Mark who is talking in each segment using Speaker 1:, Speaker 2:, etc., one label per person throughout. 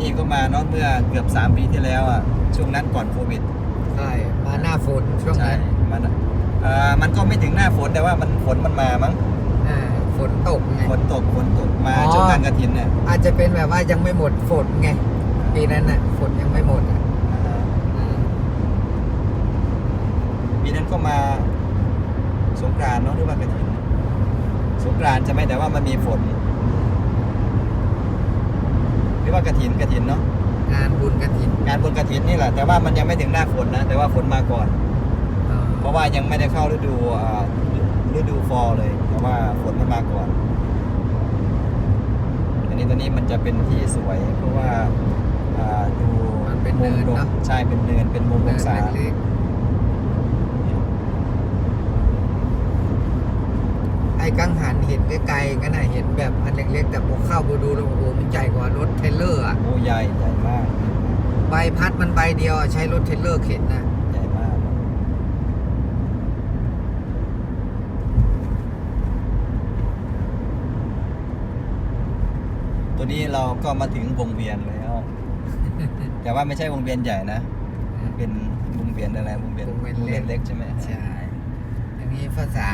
Speaker 1: นี่ก็มาเนาะเมื่อเกือบ 3 ปีที่แล้วอะช่วงนั้นก่อนโควิด
Speaker 2: ใช่มาหน้าฝนช่วง
Speaker 1: ใช่
Speaker 2: นั้น
Speaker 1: มันเอ่อมันก็ไม่ถึงหน้าฝนแต่ว่ามันฝนมันมามั้ง
Speaker 2: อ่าฝนตกไง
Speaker 1: ฝนตกฝนตกมา
Speaker 2: อ๋อ
Speaker 1: ช่วงงานกระถินเนี่ย
Speaker 2: อาจจะเป็นแบบว่ายังไม่หมดฝนไงปีนั้นน่ะฝนยังไม่หมดอะอืม
Speaker 1: ปีนั้นก็มาสงกรานต์เนาะหรือว่ากระถินสงกรานต์ใช่ไหมแต่ว่ามันมีฝน หรือว่ากระถินกระถินเนาะ
Speaker 2: งานบุญกระถิน
Speaker 1: งานบนกระถินนี่แหละแต่ว่ามันยังไม่ถึงหน้าฝนนะแต่ว่าฝนมาก่อน
Speaker 2: อ่า
Speaker 1: เพราะว่ายังไม่ได้เข้าฤดูอ่าฤดูฟอลเลยเพราะว่าฝนมันมาก่อนอันนี้ตอนนี้มันจะเป็นที่สวย เพราะว่าอ่าดู
Speaker 2: มันเป็นเนิน
Speaker 1: มุมลง
Speaker 2: เนาะ
Speaker 1: ใช่เป็นเนินเป็นมุมองศา
Speaker 2: เล็กๆไอ้กังหันเห็นไกลๆกันน่ะเห็นแบบอัน เล็กๆ แต่พอเข้าไปดูแล้วโอ้โหมันใหญ่กว่ารถเทรลเลอร์อะ
Speaker 1: โอ้ใหญ่ใหญ่มาก
Speaker 2: ใบพัดมันใบเดียวอะใช้รถเทรลเลอร์เข็นนะ
Speaker 1: ใหญ่มากตัวนี้เราก็มาถึงวงเวียนแล้ว แต่ว่าไม่ใช่วงเวียนใหญ่นะ เป็นวงเวียนอะไรวงเวียน
Speaker 2: วงเวียนเล็ก
Speaker 1: เล็กใช่ไหม
Speaker 2: ใช่อันนี้ภาษา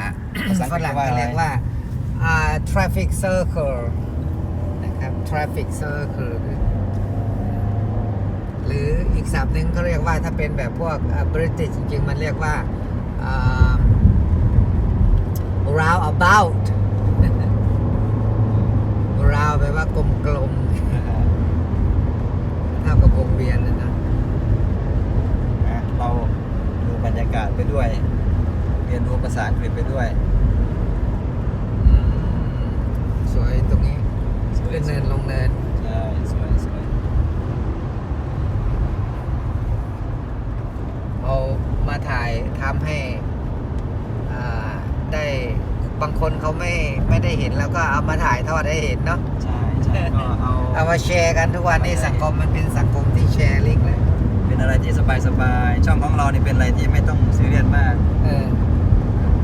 Speaker 1: ภาษาอังกฤษ
Speaker 2: ฝรั่ง
Speaker 1: ว่า
Speaker 2: ก็
Speaker 1: อะไร
Speaker 2: เรียกว่าอ่า traffic circle นะครับ traffic circle หรืออีกศัพท์หนึ่งเขาเรียกว่าถ้าเป็นแบบพวกบริติชจริงๆ มันเรียกว่า round about round แปลว่ากลมๆเท่ากับวงเวียนนะนะ
Speaker 1: เราดูบรรยากาศไปด้วย เรียนรู้ภาษาอังกฤษไปด้วย
Speaker 2: อืมสวย ตรงนี้ขึ้นเนินลงเนิน
Speaker 1: ใช่สวยสวย
Speaker 2: เอามาถ่ายทำให้อ่าได้บางคนเขาไม่ไม่ได้เห็นแล้วก็เอามาถ่ายทอดให้เห็นเนาะ
Speaker 1: ใช่ใช่ก็เอา
Speaker 2: เอามาแชร์กันทุกวันนี้สังคมมันเป็นสังคมที่แชร์ลิงก์เลย
Speaker 1: เป็นอะไรที่สบายสบายๆช่องของเรานี่เป็นอะไรที่ไม่ต้องซีเรียสมาก
Speaker 2: เออ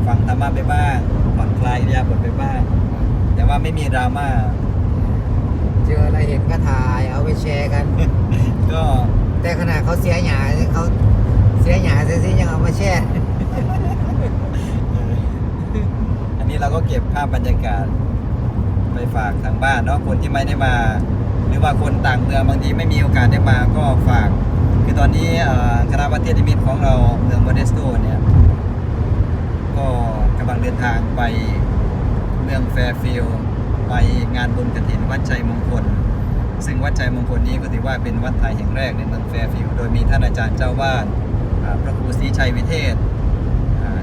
Speaker 1: ฟังธรรมะไปบ้างผ่อนคลายอิริยาบถไปบ้าง แต่ว่าไม่มีดราม่า
Speaker 2: เจออะไรเห็นก็ถ่ายเอาไปแชร์กัน
Speaker 1: ก็
Speaker 2: แต่ขนาดเขาเสียหยาเขาเสียหยาเสียสิยังเอามาแชร์
Speaker 1: อันนี้เราก็เก็บภาพบรรยากาศ ไปฝากทางบ้านเนาะคนที่ไม่ได้มา หรือว่าคนต่างเมืองบางทีไม่มีโอกาสได้มาก็ฝาก คือตอนนี้เอ่อคณะวัฒนมิตรของเราเมืองโมเดสโตเนี่ย ก็กำลังเดินทางไป เมืองแฟร์ฟิลด์ไปงานบุญกฐินวัดชัยมงคล ซึ่งวัดชัยมงคลนี้ก็ถือว่าเป็นวัดไทยแห่งแรกในเมืองแฟร์ฟิลด์โดยมีท่านอาจารย์เจ้าวาดพระครูศรีชัยวิเทศ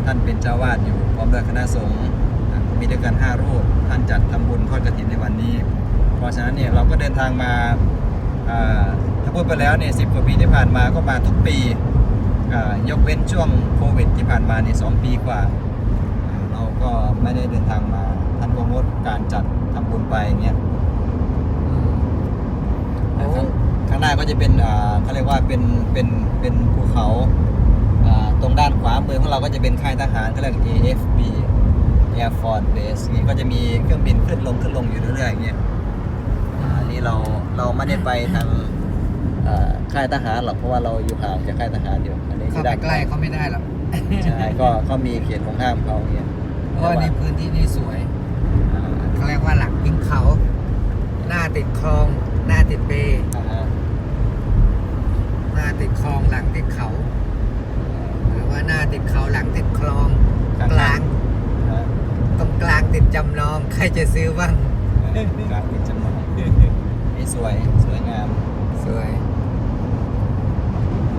Speaker 1: ท่านเป็นเจ้าวาดอยู่พร้อมด้วยคณะสงฆ์มีด้วยกัน 5 รูป ท่านจัดทำบุญทอดกฐินในวันนี้ เพราะฉะนั้นเนี่ยเราก็เดินทางมาถ้าพูดไปแล้วเนี่ยสิกว่าปีที่ผ่านมาก็มาทุกปียกเว้นช่วงโควิดที่ผ่านมาในยสองปีกว่า เราก็ไม่ได้เดินทางมา ท่านก็งดการจัดทำบุญไปอย่างเงี้ย
Speaker 2: โอ้
Speaker 1: ข้างข้างหน้าก็จะเป็นอ่าเขาเรียกว่าเป็นเป็นเป็นภูเขาอ่าตรงด้านขวามือของเราก็จะเป็นค่ายทหารเขาเรียก AFB Air Force Base นี่ก็จะมีเครื่องบินขึ้นลงขึ้นลงอยู่เรื่อยๆอย่างเงี้ยอ่าอันนี้เราเราไม่ได้ไปทางอ่าค่ายทหารหรอกเพราะว่าเราอยู่ห่างจากค่ายทหารอยู่อันนี้
Speaker 2: เข้า
Speaker 1: ที่
Speaker 2: ไป
Speaker 1: ด้าน
Speaker 2: ใกล้เขาไม่ได้หรอก
Speaker 1: ใช่ก็เขามีเขตของห้ามเขาอย่างเงี้ย
Speaker 2: เพราะว่าในพื้นที่นี่สวย
Speaker 1: อ่า
Speaker 2: เขาเรียกว่าหลังพิงเขา หน้าติดคลอง หน้าติดเบ
Speaker 1: อ่าฮะ
Speaker 2: หน้าติดคลองหลังติดเขา หรือว่าหน้าติดเขาหลังติดคลอง กลาง
Speaker 1: อ่า
Speaker 2: ตรงกลางติดจำลอง ใครจะซื้อบ้าง
Speaker 1: กราฟิกจำลองนี่สวยสวยงาม
Speaker 2: สวย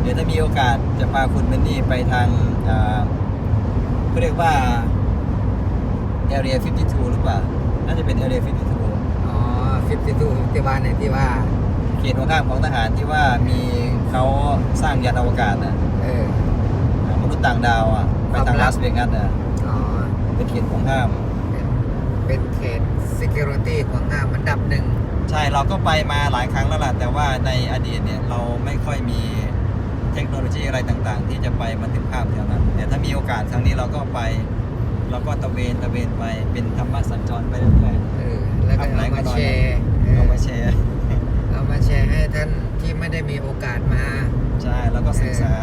Speaker 1: เดี๋ยวถ้ามีโอกาสจะพาคุณเบนนี่ไปทางอ่าเขาเรียกว่า Area 52 หรือเปล่า น่าจะเป็น Area 52
Speaker 2: อ๋อฟิฟตี้ทูที่ว่าในที่ว่า
Speaker 1: เขตของข้ามของทหารที่ว่ามีเขาสร้างยานอวกาศนะ
Speaker 2: เออ
Speaker 1: อ่ามนุษย์ต่างดาวอะ ไปทาง
Speaker 2: ความลั
Speaker 1: ลา
Speaker 2: บ
Speaker 1: สเวกัสอะ
Speaker 2: อ๋อ
Speaker 1: เป็นเขตของข้าม
Speaker 2: เป็นเป็นเขต security ของห้างมันดับหนึ่ง
Speaker 1: ใช่เราก็ไปมาหลายครั้งแล้วล่ะ แต่ว่าในอดีตเนี่ยเราไม่ค่อยมีเทคโนโลยีอะไรต่างๆ ที่จะไปบันทึกภาพแถวนั้นแต่ถ้ามีโอกาสครั้งนี้เราก็ไป เราก็ตะเวนตะเวนไปเป็นธรรมะสัญจรไปเรื่อย
Speaker 2: เออแล้วก็
Speaker 1: ทำไหน
Speaker 2: เอา
Speaker 1: ก็
Speaker 2: มา
Speaker 1: น้อย
Speaker 2: แชร์เอ
Speaker 1: ๆ
Speaker 2: อ
Speaker 1: เอามาแชร์
Speaker 2: เอามาแชแชร์ให้ท่านที่ไม่ได้มีโอกาสมา
Speaker 1: ใช่แล้วก็ศึกษา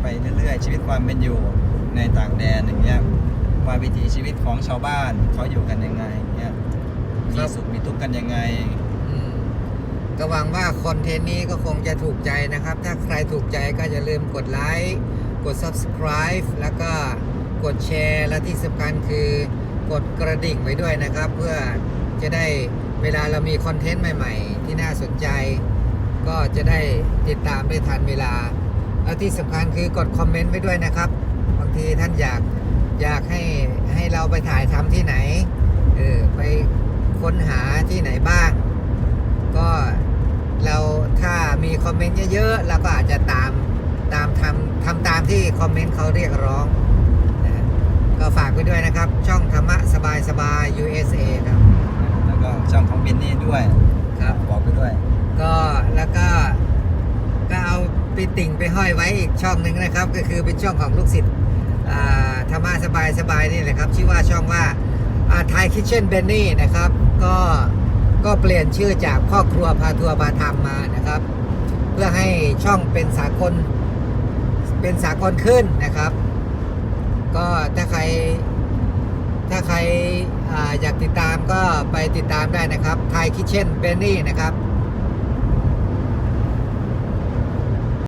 Speaker 1: ไปเรื่อยๆ ชีวิตความเป็นอยู่ในต่างแดนอย่างเงี้ยว่าวิถีชีวิตของชาวบ้านเขาอยู่กันยังไงอย่างเงี้ยมีสุขมีทุกข์กันยังไง
Speaker 2: อืมก็หวังว่าคอนเทนต์นี้ก็คงจะถูกใจนะครับ ถ้าใครถูกใจก็อย่าลืมกดไลค์ กด subscribe แล้วก็ กดแชร์และที่สำคัญคือกดกระดิ่งไว้ด้วยนะครับ เพื่อจะได้เวลาเรามีคอนเทนต์ใหม่ ๆ ที่น่าสนใจ ก็จะได้ติดตามได้ทันเวลา แล้วที่สำคัญคือกดคอมเมนต์ไว้ด้วยนะครับ บางทีท่านอยากอยากให้ให้เราไปถ่ายทำที่ไหนเออไปค้นหาที่ไหนบ้าง ก็เราถ้ามีคอมเมนต์เยอะๆเราก็อาจจะตามตามทำทำตามที่คอมเมนต์เขาเรียกร้อง ก็ฝากไว้ด้วยนะครับ ช่องธรรมะสบายสบาย USA ครับ
Speaker 1: แล้วก็ช่องของบินนี่ด้วย
Speaker 2: ครับ
Speaker 1: บอกไปด้วย
Speaker 2: ก็แล้วก็ก็เอาไปติ่งไปห้อยไว้อีกช่องหนึ่งนะครับ ก็คือเป็นช่องของลูกศิษย์อ่าธรรมะสบายสบายนี่แหละครับ ชื่อว่าช่องว่าไทยคิทเช่นเบนนี่นะครับ ก็ก็เปลี่ยนชื่อจากพ่อครัวพาทัวร์พาทำมานะครับ เพื่อให้ช่องเป็นสากลเป็นสากลขึ้นนะครับ ก็ถ้าใคร ถ้าใครออยากติดตามก็ไปติดตามได้นะครับไทยคิ t เช่นเบนนี่นะครับ